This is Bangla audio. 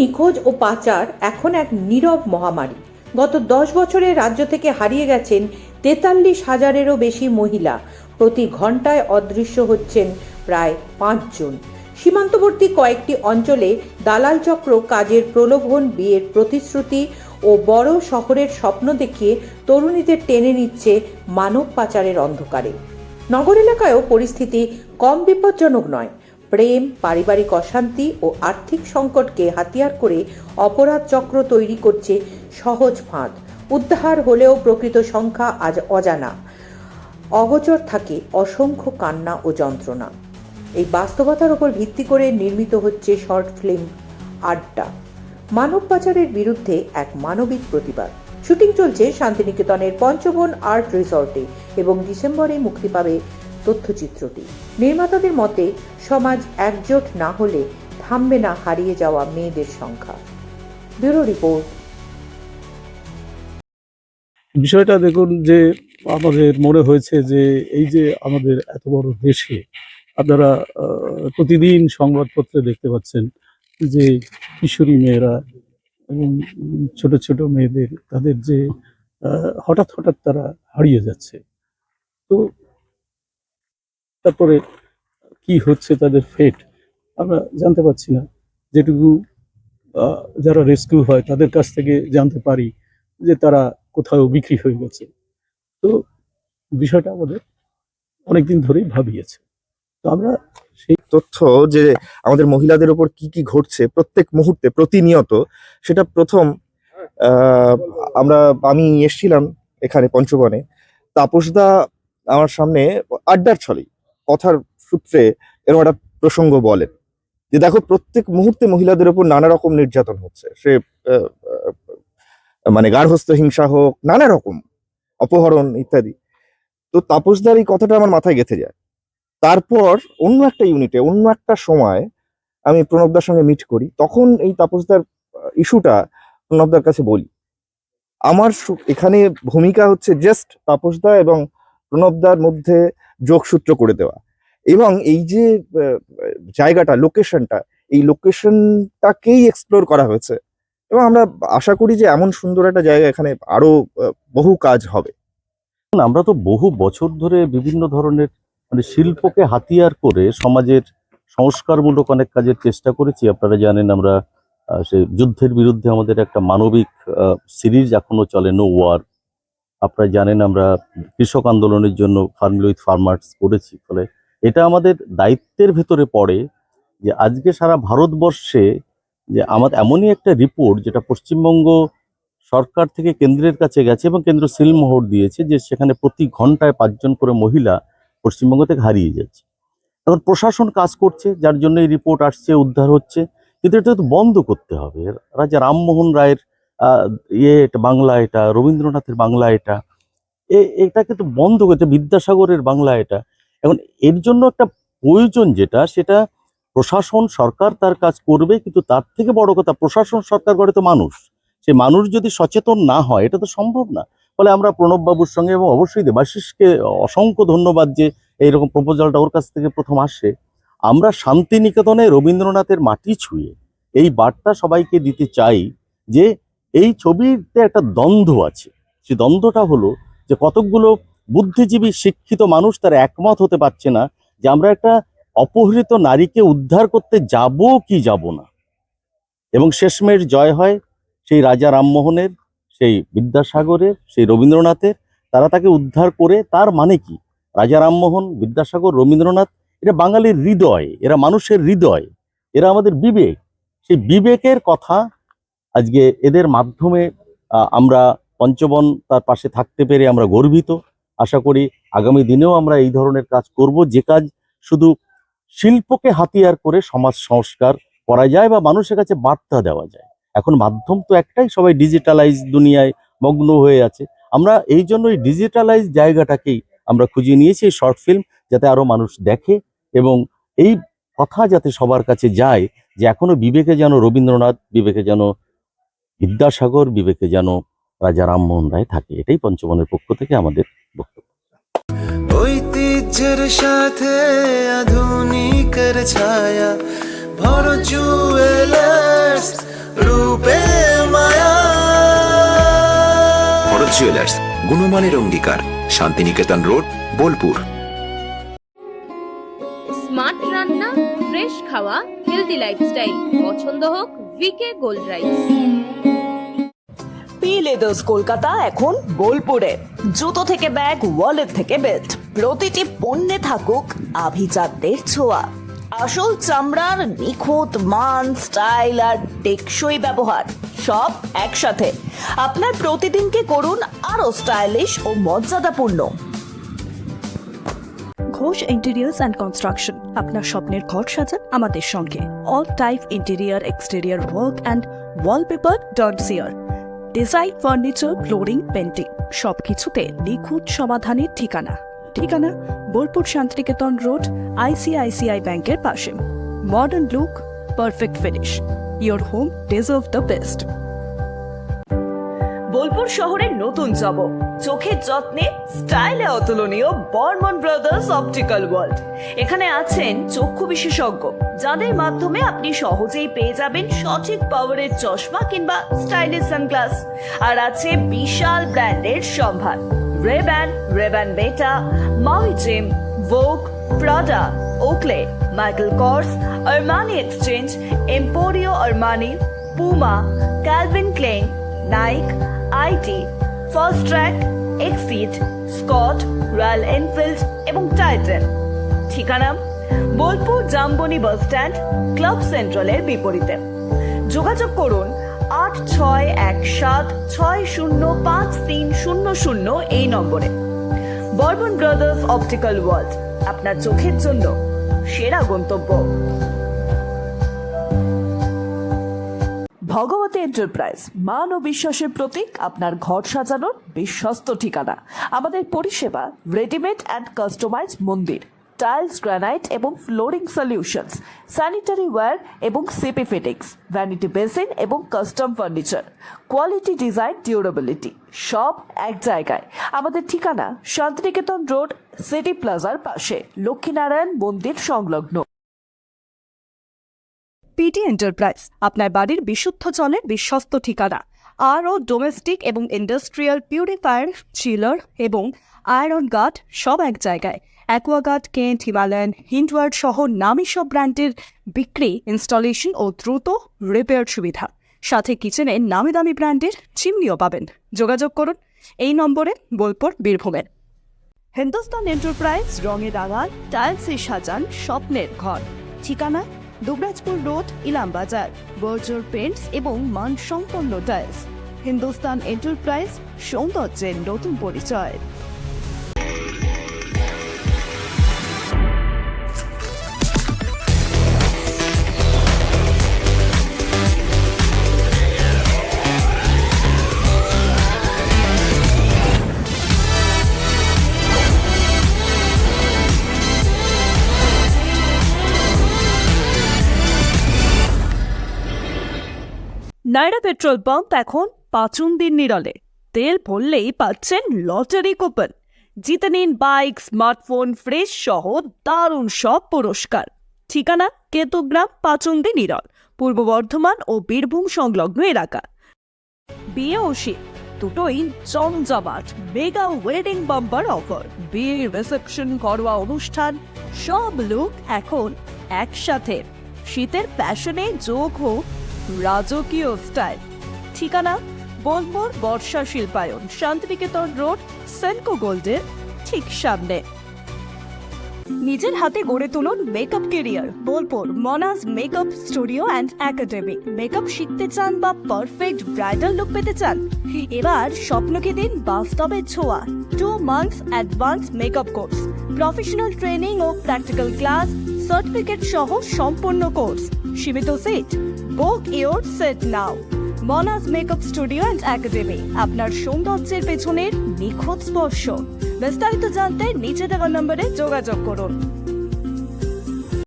নিখোঁজ ও পাচার এখন এক নীরব মহামারী। গত দশ বছরে রাজ্য থেকে হারিয়ে গেছেন তেতাল্লিশ হাজারেরও বেশি মহিলা। প্রতি ঘন্টায় অদৃশ্য হচ্ছেন প্রায় পাঁচজন। সীমান্তবর্তী কয়েকটি অঞ্চলে দালাল চক্র কাজের প্রলোভন, বিয়ের প্রতিশ্রুতি ও বড় শহরের স্বপ্ন দেখিয়ে তরুণীদের টেনে নিচ্ছে মানব পাচারের অন্ধকারে। নগর এলাকায়ও পরিস্থিতি কম বিপজ্জনক নয়। প্রেম, পারিবারিক অশান্তি ও আর্থিক সংকটকে হাতিয়ার করে অপরাধ চক্র তৈরি করছে সহজ ফাঁদ। উদ্ধার হলেও প্রকৃত সংখ্যা আজ অজানা। অগচর থাকে অসংখ্য কান্না ও যন্ত্রণা। এই বাস্তবতার উপর ভিত্তি করে নির্মিত হচ্ছে শর্ট ফিল্ম আড্ডা। মানব পাচারের বিরুদ্ধে এক মানবিক প্রতিবাদ। শুটিং চলছে শান্তিনিকেতনের পঞ্চবন আর্ট রিসর্টে এবং ডিসেম্বরে মুক্তি পাবে তথ্যচিত্রটি। নির্মাতাদের মতে, সমাজ একজোট না হলে থামবে না হারিয়ে যাওয়া মেয়েদের সংখ্যা। Bureau report. বিষয়টা দেখুন যে, আমাদের মনে হয়েছে যে, এই যে আমাদের এত বড় দেশে আপনারা প্রতিদিন সংবাদপত্রে দেখতে পাচ্ছেন যে, কিশোরী মেয়েরা এবং ছোট ছোট মেয়েদের, তাদের যে হঠাৎ হঠাৎ তারা হারিয়ে যাচ্ছে। তো তারপরে কি হচ্ছে তাদের ফেট আমরা জানতে পারছি না। যেটুকু যারা রেস্কিউ হয়, তাদের কাছ থেকে জানতে পারি যে তারা কোথাও বিক্রি হয়ে গেছে। তো বিষয়টা আমাদের অনেকদিন ধরেই ভাবিয়েছে। তো আমরা সেই তথ্য যে আমাদের মহিলাদের ওপর কি কি ঘটছে, প্রত্যেক মুহূর্তে প্রতিনিয়ত, সেটা প্রথম আমরা, আমি এসছিলাম এখানে পঞ্চবনে। তাপসদা আমার সামনে আড্ডার ছলেই কথার সূত্রে এরকম একটা প্রসঙ্গ বলেন যে দেখো, প্রত্যেক মুহূর্তে মহিলাদের ওপর নানা রকম নির্যাতন হচ্ছে। সে মানে গার্হস্থ হিংসা হোক, নানা রকম অপহরণ ইত্যাদি। তো তাপসদার এই কথাটা আমার মাথায় গেঁথে যায়। তারপর অন্য একটা ইউনিটে অন্য একটা সময় আমি প্রণবদার সঙ্গে মিট করি, তখন এই তাপসদার ইস্যুটা প্রণবদার কাছে বলি। আমার এখানে ভূমিকা হচ্ছে জাস্ট তাপসদা এবং প্রণবদার মধ্যে যোগসূত্র করে দেওয়া। এবং এই যে জায়গাটা লোকেশনটা এই লোকেশনটাকেই এক্সপ্লোর করা হয়েছে। এবং আমরা আশা করি যে এমন সুন্দর একটা জায়গা এখানে আরও বহু কাজ হবে। আমরা তো বহু বছর ধরে বিভিন্ন ধরনের মানে শিল্পকে হাতিয়ার করে সমাজের সংস্কারমূলক অনেক কাজের চেষ্টা করেছি। আপনারা জানেন আমরা সে যুদ্ধের বিরুদ্ধে আমাদের একটা মানবিক সিরিজ এখনও চলে নো ওয়ার আপনারা জানেন আমরা কৃষক আন্দোলনের জন্য ফার্মিল উইথ ফার্মার্স করেছি। ফলে এটা আমাদের দায়িত্বের ভেতরে পড়ে যে আজকে সারা ভারতবর্ষে যে আমার এমনই একটা রিপোর্ট যেটা পশ্চিমবঙ্গ সরকার থেকে কেন্দ্রের কাছে গেছে এবং কেন্দ্র সিলমোহর দিয়েছে যে সেখানে প্রতি ঘন্টায় পাঁচজন করে মহিলা পশ্চিমবঙ্গ থেকে হারিয়ে যাচ্ছে। এখন প্রশাসন কাজ করছে, যার জন্য এই রিপোর্ট আসছে, উদ্ধার হচ্ছে, কিন্তু এটা তো বন্ধ করতে হবে। রাজা রামমোহন রায়ের ইয়ে এটা বাংলা এটা, রবীন্দ্রনাথের বাংলা এটা, এ- এটা কিন্তু বন্ধ করতে বিদ্যাসাগরের বাংলা এটা। এখন এর জন্য একটা প্রয়োজন যেটা, সেটা প্রশাসন সরকার তার কাজ করবে, কিন্তু তার থেকে বড় কথা, প্রশাসন সরকার করে তো মানুষ। সে মানুষ যদি সচেতন না হয়, এটা তো সম্ভব না। ফলে আমরা প্রণববাবুর সঙ্গে এবং অবশ্যই দেবাশিসকে অসংখ্য ধন্যবাদ যে এইরকম প্রপোজালটা ওর কাছ থেকে প্রথম আসে। আমরা শান্তিনিকেতনে রবীন্দ্রনাথের মাটি ছুঁয়ে এই বার্তা সবাইকে দিতে চাই যে এই ছবিতে একটা দ্বন্দ্ব আছে। সেই দ্বন্দ্বটা হলো যে কতকগুলো বুদ্ধিজীবী শিক্ষিত মানুষ তার একমত হতে পারছে না যে আমরা একটা অপহৃত নারীকে উদ্ধার করতে যাব কি যাব না। এবং শেষমেশ জয় হয় সেই রাজা রামমোহনের, সেই বিদ্যাসাগরের, সেই রবীন্দ্রনাথের। তারা তাকে উদ্ধার করে তার মানে কি? রাজা রামমোহন, বিদ্যাসাগর, রবীন্দ্রনাথ এটা বাঙালির হৃদয়, এরা মানুষের হৃদয়, এরা আমাদের বিবেক। সেই বিবেকের কথা আজকে এদের মাধ্যমে আমরা পঞ্চবন তার পাশে থাকতে পেরে আমরা গর্বিত। আশা করি আগামী দিনেও আমরা এই ধরনের কাজ করব। যে কাজ শুধু শিল্পকে হাতিয়ার করে সমাজ সংস্কার করা যায় বা মানুষের কাছে বার্তা দেওয়া যায়। এখন মাধ্যম তো একটাই, সবাই ডিজিটালাইজ দুনিয়ায় মগ্ন হয়ে আছে। আমরা এই জন্য এই ডিজিটালাইজ জায়গাটাকেই আমরা খুঁজে নিয়েছি এই শর্ট ফিল্ম যাতে আরও মানুষ দেখে এবং এই কথা যাতে সবার কাছে যায় যে এখনও বিবেকে যেন রবীন্দ্রনাথ, বিবেকে যেন বিদ্যাসাগর, বিবেকে যেন রাজা রামমোহন রায় থাকে। এটাই পঞ্চমনের পক্ষ থেকে আমাদের সূর্যের সাথে আধুনিকের ছায়া ভর জুয়েলার্স রূপে মায়া জুয়েলার্স গুণমানের অঙ্গীকার শান্তিনিকেতন রোড বোলপুর স্মার্ট রান্না ফ্রেশ খাওয়া হেলদি লাইফস্টাইল পছন্দ হোক VK gold rice P leathers Kolkata এখন বোলপুরে। জুতো থেকে ব্যাগ ওয়ালেট থেকে বেল্ট প্রতিটি পণ্যে থাকুক আভিজাতদের ছোঁয়া। আসল চামড়ার নিখুঁত মান, স্টাইল আর টেকসই ব্যবহার, সব একসাথে। আপনার প্রতিদিনকে করুন আরও স্টাইলিশ ও মর্যাদাপূর্ণ। ঘোষ ইন্টেরিয়ার্স অ্যান্ড কনস্ট্রাকশন, আপনার স্বপ্নের ঘর সাজান আমাদের সঙ্গে। All type interior, exterior work and wallpaper dot chair design, furniture, flooring painting সবকিছুতে নিখুঁত সমাধানের ঠিকানা। ঠিকানা বোলপুর শান্তিনিকেতন রোড আইসিআইসিআই ব্যাংকের পাশে। Modern look, perfect finish. Your home deserve the best. Bolpur শহরের নতুন চমক চোখের যত্নে, স্টাইলে অতুলনীয় বর্মন ব্রাদার্স অপটিক্যাল ওয়ার্ল্ড। এখানে আছেন চক্ষু বিশেষজ্ঞ, যাদের মাধ্যমে আপনি সহজেই পেয়ে যাবেন সঠিক পাওয়ারের চশমা কিংবা স্টাইলিশ সানগ্লাস। আর আছে বিশাল ব্র্যান্ডের সম্ভার। রেব্যান রেব্যান বেটা Maui Jim Vogue Prada Oakley Michael Kors Armani Exchange Emporio Armani Puma Calvin Klein Nike IT Fastrack exit Scott Royal Enfield এবং টাইটেন ঠিকানা? Bolpur Jambuni bus stand, club সেন্ট্রালের বিপরীতে। যোগাযোগ করুন আট ছয় এক সাত ছয় শূন্য পাঁচ তিন শূন্য শূন্য এই নম্বরে। বর্মন ব্রাদার্স অপটিক্যাল ওয়ার্ল্ড, আপনার চোখের জন্য সেরা গন্তব্য। ভগবতী এন্টারপ্রাইজ, মান ও বিশ্বাসের প্রতীক, আপনার ঘর সাজানোর বিশ্বস্ত ঠিকানা। আমাদের পরিষেবা রেডিমেড অ্যান্ড কাস্টমাইজ মন্দির। টাইলস গ্রানাইট এবং ফ্লোরিং সলিউশনস স্যানিটারি ওয়্যার এবং সিপি ফিটিংস ভ্যানিটি বেসিন এবং custom furniture quality design durability সব এক জায়গায়। আমাদের ঠিকানা শান্তিনিকেতন রোড, সিটি প্লাজার পাশে, লক্ষ্মীনারায়ণ মন্দির সংলগ্ন। পিটি এন্টারপ্রাইজ আপনার বাড়ির বিশুদ্ধ জলের বিশ্বস্ত ঠিকানা। আর ও ডোমেস্টিক এবং ইন্ডাস্ট্রিয়াল পিউরিফায়ার চিলার এবং আয়রন গার্ড সব এক জায়গায়। অ্যাকোয়াগার্ড কেন্ট হিমালয়ান, হিন্ডওয়ার্ড সহ নামী সব ব্র্যান্ডের বিক্রি, ইনস্টলেশন ও দ্রুত রিপেয়ার সুবিধা। সাথে কিচেনে নামি দামি ব্র্যান্ডের চিমনিও পাবেন। যোগাযোগ করুন এই নম্বরে বোলপুর, বীরভূমের। হিন্দুস্তান এন্টারপ্রাইজ, রঙে রাঙান টাইলসে সাজান, স্বপ্নের ঘর। ঠিকানা, Dubrajpur road, Ilambazar. Berger paints এবং মানসম্পন্ন টাইলস। হিন্দুস্তান এন্টারপ্রাইজ, সৌন্দর্যের নতুন পরিচয়। নাইরা পেট্রোল পাম্প এখন পাঁচুন দিন নিরলে। তেল ভরলেই পাচ্ছেন লটারি কুপন। জিতে নিন বাইক, স্মার্টফোন ফ্রেশ সহ দারুণ সব পুরস্কার। ঠিকানা কেতুগ্রাম, পাচুন্দি নিরল, পূর্ব বর্ধমান ও বীরভূম সংলগ্ন এলাকা। বিয়ে ও শীত দুটোই জমজমাট, মেগা ওয়েডিং বাম্পার অফার। বিয়ে, রিসেপশন, ঘরোয়া অনুষ্ঠান, সব লোক এখন একসাথে। শীতের প্যাশনে যোগ হোক রাজকীয় স্টাইল। ঠিকানা বোলপুর বর্ষা শিল্পায়ন, শান্তিনিকেতন রোড, সেনকো গোল্ডের ঠিক সামনে। নিজের হাতে গড়ে তুলুন makeup career Bolpur Manaj makeup studio and academy makeup শিখতে চান বা পারফেক্ট ব্রাইডাল লুক পেতে চান? এবার স্বপ্নকে দিন বাস্তবের ছোঁয়া। Two months advance makeup course professional training ও প্র্যাকটিক্যাল ক্লাস সার্টিফিকেট সহ সম্পূর্ণ কোর্স সীমিত seat book your seat now. Manaj makeup studio and academy আপনার সৌন্দর্যের পেছনের নিখুঁত স্পর্শ। বিস্তারিত জানতে নিচে দেওয়া নম্বরে যোগাযোগ করুন।